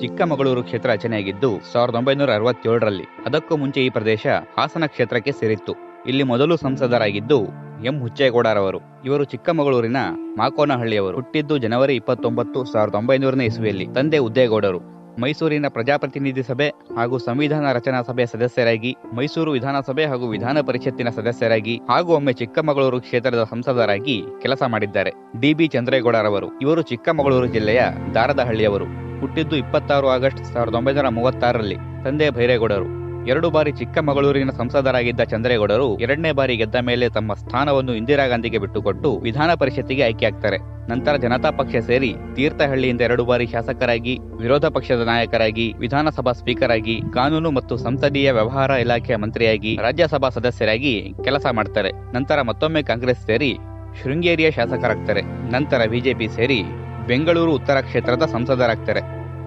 ಚಿಕ್ಕಮಗಳೂರು ಕ್ಷೇತ್ರ ರಚನೆಯಾಗಿದ್ದು ಸಾವಿರದ ಒಂಬೈನೂರ ಅರವತ್ತೇಳರಲ್ಲಿ ಅದಕ್ಕೂ ಮುಂಚೆ ಈ ಪ್ರದೇಶ ಹಾಸನ ಕ್ಷೇತ್ರಕ್ಕೆ ಸೇರಿತ್ತು. ಇಲ್ಲಿ ಮೊದಲು ಸಂಸದರಾಗಿದ್ದು ಎಂ ಹುಚ್ಚೇಗೌಡರವರು. ಇವರು ಚಿಕ್ಕಮಗಳೂರಿನ ಮಾಕೋನಹಳ್ಳಿಯವರು. ಹುಟ್ಟಿದ್ದು ಜನವರಿ ಇಪ್ಪತ್ತೊಂಬತ್ತು ಸಾವಿರದ ಒಂಬೈನೂರನೇ ಇಸುವೆಯಲ್ಲಿ ತಂದೆ ಉದ್ದೇಗೌಡರು ಮೈಸೂರಿನ ಪ್ರಜಾಪ್ರತಿನಿಧಿ ಸಭೆ ಹಾಗೂ ಸಂವಿಧಾನ ರಚನಾ ಸಭೆಯ ಸದಸ್ಯರಾಗಿ, ಮೈಸೂರು ವಿಧಾನಸಭೆ ಹಾಗೂ ವಿಧಾನ ಪರಿಷತ್ತಿನ ಸದಸ್ಯರಾಗಿ ಹಾಗೂ ಒಮ್ಮೆ ಚಿಕ್ಕಮಗಳೂರು ಕ್ಷೇತ್ರದ ಸಂಸದರಾಗಿ ಕೆಲಸ ಮಾಡಿದ್ದಾರೆ. ಡಿಬಿ ಚಂದ್ರೇಗೌಡರವರು. ಇವರು ಚಿಕ್ಕಮಗಳೂರು ಜಿಲ್ಲೆಯ ದಾರದಹಳ್ಳಿಯವರು. ಹುಟ್ಟಿದ್ದು ಇಪ್ಪತ್ತಾರು ಆಗಸ್ಟ್ ಸಾವಿರದ ಒಂಬೈನೂರ ಮೂವತ್ತಾರರಲ್ಲಿ. ತಂದೆ ಭೈರೇಗೌಡರು. ಎರಡು ಬಾರಿ ಚಿಕ್ಕಮಗಳೂರಿನ ಸಂಸದರಾಗಿದ್ದ ಚಂದ್ರೇಗೌಡರು ಎರಡನೇ ಬಾರಿ ಗೆದ್ದ ಮೇಲೆ ತಮ್ಮ ಸ್ಥಾನವನ್ನು ಇಂದಿರಾ ಗಾಂಧಿಗೆ ಬಿಟ್ಟುಕೊಟ್ಟು ವಿಧಾನ ಪರಿಷತ್ತಿಗೆ ಆಯ್ಕೆಯಾಗ್ತಾರೆ. ನಂತರ ಜನತಾ ಪಕ್ಷ ಸೇರಿ ತೀರ್ಥಹಳ್ಳಿಯಿಂದ ಎರಡು ಬಾರಿ ಶಾಸಕರಾಗಿ, ವಿರೋಧ ಪಕ್ಷದ ನಾಯಕರಾಗಿ, ವಿಧಾನಸಭಾ ಸ್ಪೀಕರ್ ಆಗಿ ಕಾನೂನು ಮತ್ತು ಸಂಸದೀಯ ವ್ಯವಹಾರ ಇಲಾಖೆಯ ಮಂತ್ರಿಯಾಗಿ, ರಾಜ್ಯಸಭಾ ಸದಸ್ಯರಾಗಿ ಕೆಲಸ ಮಾಡ್ತಾರೆ. ನಂತರ ಮತ್ತೊಮ್ಮೆ ಕಾಂಗ್ರೆಸ್ ಸೇರಿ ಶೃಂಗೇರಿಯ ಶಾಸಕರಾಗ್ತಾರೆ. ನಂತರ ಬಿಜೆಪಿ ಸೇರಿ ಬೆಂಗಳೂರು ಉತ್ತರ ಕ್ಷೇತ್ರದ ಸಂಸದರಾಗ್ತಾರೆ.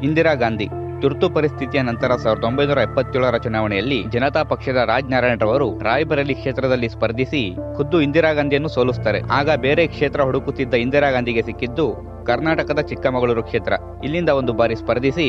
ಇಂದಿರಾ ಗಾಂಧಿ, ತುರ್ತು ಪರಿಸ್ಥಿತಿಯ ನಂತರ ಸಾವಿರದ ಒಂಬೈನೂರ ಎಪ್ಪತ್ತೇಳರ ಚುನಾವಣೆಯಲ್ಲಿ ಜನತಾ ಪಕ್ಷದ ರಾಜ್ ನಾರಾಯಣ್ ರವರು ರಾಯ್ಬರೇಲಿ ಕ್ಷೇತ್ರದಲ್ಲಿ ಸ್ಪರ್ಧಿಸಿ ಖುದ್ದು ಇಂದಿರಾ ಗಾಂಧಿಯನ್ನು ಸೋಲಿಸುತ್ತಾರೆ ಆಗ ಬೇರೆ ಕ್ಷೇತ್ರ ಹುಡುಕುತ್ತಿದ್ದ ಇಂದಿರಾ ಗಾಂಧಿಗೆ ಸಿಕ್ಕಿದ್ದು ಕರ್ನಾಟಕದ ಚಿಕ್ಕಮಗಳೂರು ಕ್ಷೇತ್ರ. ಇಲ್ಲಿಂದ ಒಂದು ಬಾರಿ ಸ್ಪರ್ಧಿಸಿ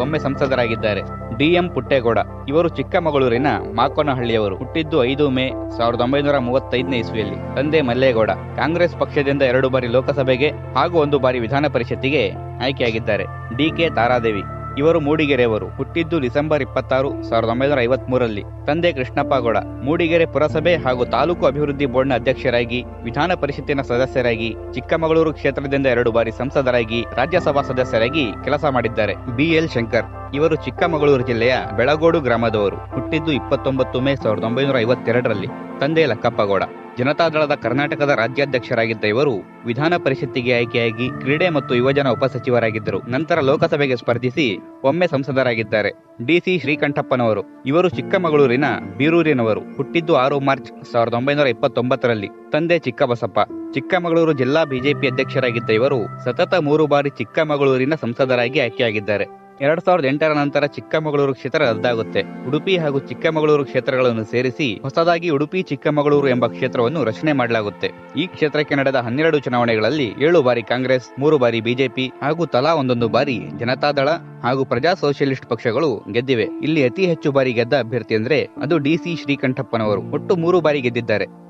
ಒಮ್ಮೆ ಸಂಸದರಾಗಿದ್ದಾರೆ. ಡಿಎಂ ಪುಟ್ಟೇಗೌಡ. ಇವರು ಚಿಕ್ಕಮಗಳೂರಿನ ಮಾಕೋನಹಳ್ಳಿಯವರು. ಹುಟ್ಟಿದ್ದು ಐದು ಮೇ ಸಾವಿರದ ಒಂಬೈನೂರ ಮೂವತ್ತೈದನೇ ಇಸ್ವಿಯಲ್ಲಿ. ತಂದೆ ಮಲ್ಲೇಗೌಡ. ಕಾಂಗ್ರೆಸ್ ಪಕ್ಷದಿಂದ ಎರಡು ಬಾರಿ ಲೋಕಸಭೆಗೆ ಹಾಗೂ ಒಂದು ಬಾರಿ ವಿಧಾನ ಪರಿಷತ್ತಿಗೆ ಆಯ್ಕೆಯಾಗಿದ್ದಾರೆ. ಡಿಕೆ ತಾರಾದೇವಿ. ಇವರು ಮೂಡಿಗೆರೆಯವರು, ಹುಟ್ಟಿದ್ದು ಡಿಸೆಂಬರ್ ಇಪ್ಪತ್ತಾರು, ಸಾವಿರದ ಒಂಬೈನೂರ ಐವತ್ಮೂರರಲ್ಲಿ. ತಂದೆ ಕೃಷ್ಣಪ್ಪ ಗೌಡ, ಮೂಡಿಗೆರೆ ಪುರಸಭೆ ಹಾಗೂ ತಾಲೂಕು ಅಭಿವೃದ್ಧಿ ಬೋರ್ಡ್ನ ಅಧ್ಯಕ್ಷರಾಗಿ, ವಿಧಾನ ಪರಿಷತ್ತಿನ ಸದಸ್ಯರಾಗಿ, ಚಿಕ್ಕಮಗಳೂರು ಕ್ಷೇತ್ರದಿಂದ ಎರಡು ಬಾರಿ ಸಂಸದರಾಗಿ, ರಾಜ್ಯಸಭಾ ಸದಸ್ಯರಾಗಿ ಕೆಲಸ ಮಾಡಿದ್ದಾರೆ. ಬಿಎಲ್ ಶಂಕರ್. ಇವರು ಚಿಕ್ಕಮಗಳೂರು ಜಿಲ್ಲೆಯ ಬೆಳಗೋಡು ಗ್ರಾಮದವರು, ಹುಟ್ಟಿದ್ದು ಇಪ್ಪತ್ತೊಂಬತ್ತು ಮೇ ಸಾವಿರದ ಒಂಬೈನೂರ ಐವತ್ತೆರಡರಲ್ಲಿ. ತಂದೆ ಲಕ್ಕಪ್ಪಗೌಡ ಜನತಾದಳದ ಕರ್ನಾಟಕದ ರಾಜ್ಯಾಧ್ಯಕ್ಷರಾಗಿದ್ದ ಇವರು ವಿಧಾನ ಪರಿಷತ್ತಿಗೆ ಆಯ್ಕೆಯಾಗಿ ಕ್ರೀಡೆ ಮತ್ತು ಯುವಜನ ಉಪಸಚಿವರಾಗಿದ್ದರು. ನಂತರ ಲೋಕಸಭೆಗೆ ಸ್ಪರ್ಧಿಸಿ ಒಮ್ಮೆ ಸಂಸದರಾಗಿದ್ದಾರೆ. ಡಿಸಿ ಶ್ರೀಕಂಠಪ್ಪನವರು. ಇವರು ಚಿಕ್ಕಮಗಳೂರಿನ ಬೀರೂರಿನವರು. ಹುಟ್ಟಿದ್ದು ಆರು ಮಾರ್ಚ್ ಸಾವಿರದ ಒಂಬೈನೂರ ಇಪ್ಪತ್ತೊಂಬತ್ತರಲ್ಲಿ. ತಂದೆ ಚಿಕ್ಕಬಸಪ್ಪ. ಚಿಕ್ಕಮಗಳೂರು ಜಿಲ್ಲಾ ಬಿಜೆಪಿ ಅಧ್ಯಕ್ಷರಾಗಿದ್ದ ಇವರು ಸತತ ಮೂರು ಬಾರಿ ಚಿಕ್ಕಮಗಳೂರಿನ ಸಂಸದರಾಗಿ ಆಯ್ಕೆಯಾಗಿದ್ದಾರೆ. ಎರಡ್ ಸಾವಿರದ ಎಂಟರ ನಂತರ ಚಿಕ್ಕಮಗಳೂರು ಕ್ಷೇತ್ರ ರದ್ದಾಗುತ್ತೆ. ಉಡುಪಿ ಹಾಗೂ ಚಿಕ್ಕಮಗಳೂರು ಕ್ಷೇತ್ರಗಳನ್ನು ಸೇರಿಸಿ ಹೊಸದಾಗಿ ಉಡುಪಿ, ಚಿಕ್ಕಮಗಳೂರು ಎಂಬ ಕ್ಷೇತ್ರವನ್ನು ರಚನೆ ಮಾಡಲಾಗುತ್ತೆ. ಈ ಕ್ಷೇತ್ರಕ್ಕೆ ನಡೆದ ಹನ್ನೆರಡು ಚುನಾವಣೆಗಳಲ್ಲಿ ಏಳು ಬಾರಿ ಕಾಂಗ್ರೆಸ್, ಮೂರು ಬಾರಿ ಬಿಜೆಪಿ ಹಾಗೂ ತಲಾ ಒಂದೊಂದು ಬಾರಿ ಜನತಾದಳ ಹಾಗೂ ಪ್ರಜಾ ಸೋಷಿಯಲಿಸ್ಟ್ ಪಕ್ಷಗಳು ಗೆದ್ದಿವೆ. ಇಲ್ಲಿ ಅತಿ ಹೆಚ್ಚು ಬಾರಿ ಗೆದ್ದ ಅಭ್ಯರ್ಥಿ ಅಂದ್ರೆ ಅದು ಡಿಸಿ ಶ್ರೀಕಂಠಪ್ಪನವರು. ಒಟ್ಟು ಮೂರು ಬಾರಿ ಗೆದ್ದಿದ್ದಾರೆ.